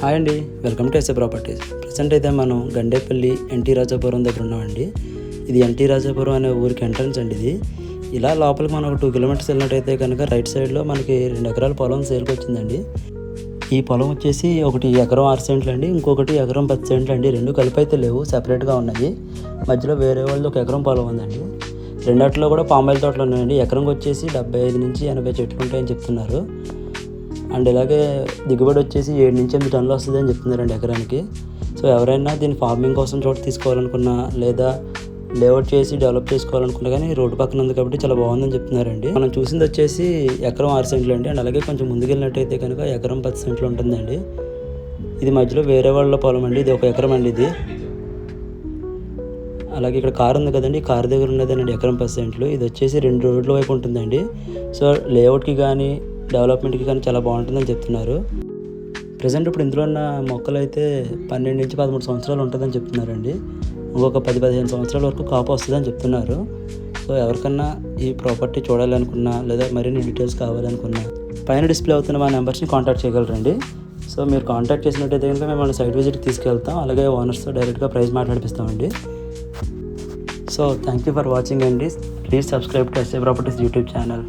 Hi అండి welcome to SA properties. Present అయితే మనం గండేపల్లి ఎన్టీ రాజాపురం దగ్గర ఉన్నామండి. ఇది ఎన్టీ రాజాపురం అనే ఊరికి ఎంట్రన్స్ అండి ఇది. ఇలా లోపలికి మనం ఒక టూ కిలోమీటర్స్ వెళ్ళినట్టయితే కనుక రైట్ సైడ్లో మనకి రెండు ఎకరాల పొలం సేల్కి వచ్చిందండి. ఈ పొలం వచ్చేసి ఒకటి ఎకరం ఆరు సెంట్లు అండి ఇంకొకటి ఎకరం పది సెంట్లు అండి. రెండు కలిపి అయితే లేవు సపరేట్గా ఉన్నాయి. మధ్యలో వేరే వాళ్ళది ఒక ఎకరం పొలం ఉందండి. రెండాటిలో కూడా పామాయిల్ తోటలు ఉన్నాయండి. ఎకరంకి వచ్చేసి డెబ్బై ఐదు నుంచి ఎనభై చెట్లు ఉంటాయని చెప్తున్నారు. అండ్ ఇలాగే దిగుబడి వచ్చేసి ఏడు నుంచి ఎనిమిది టన్నులు వస్తుంది అని చెప్తున్నారండి ఎకరానికి. సో ఎవరైనా దీన్ని ఫార్మింగ్ కోసం చోట తీసుకోవాలనుకున్నా లేదా లేఅవుట్ చేసి డెవలప్ చేసుకోవాలనుకున్నా కానీ రోడ్డు పక్కన ఉంది కాబట్టి చాలా బాగుందని చెప్తున్నారండి. మనం చూసింది వచ్చేసి ఎకరం ఆరు సెంట్లు అండి. అండ్ అలాగే కొంచెం ముందుకెళ్ళినట్టయితే కనుక ఎకరం పది సెంట్లు ఉంటుందండి. ఇది మధ్యలో వేరే వాళ్ళ పొలం అండి. ఇది ఒక ఎకరం అండి ఇది. అలాగే ఇక్కడ కార్ ఉంది కదండి. కారు కార్ దగ్గర ఉన్నదండి ఎకరం పది సెంట్లు. ఇది వచ్చేసి రెండు రోడ్ల వైపు ఉంటుందండి. సో లేఅవుట్కి కానీ డెవలప్మెంట్కి కానీ చాలా బాగుంటుందని చెప్తున్నారు. ప్రజెంట్ ఇప్పుడు ఇందులో ఉన్న మొక్కలు అయితే పన్నెండు నుంచి పదమూడు సంవత్సరాలు ఉంటుందని చెప్తున్నారండి. ఇంకొక పది పదిహేను సంవత్సరాల వరకు కాపు వస్తుందని చెప్తున్నారు. సో ఎవరికన్నా ఈ ప్రాపర్టీ చూడాలనుకున్నా లేదా మరిన్ని డీటెయిల్స్ కావాలనుకున్నా పైన డిస్ప్లే అవుతున్న మా నెంబర్స్ని కాంటాక్ట్ చేయగలరండి. సో మీరు కాంటాక్ట్ చేసినట్టయితే కనుక మేము సైట్ విజిట్కి తీసుకెళ్తాం. అలాగే ఓనర్స్తో డైరెక్ట్గా price మాట్లాడిపిస్తామండి. So thank you for watching అండి. Please subscribe to SA properties YouTube channel.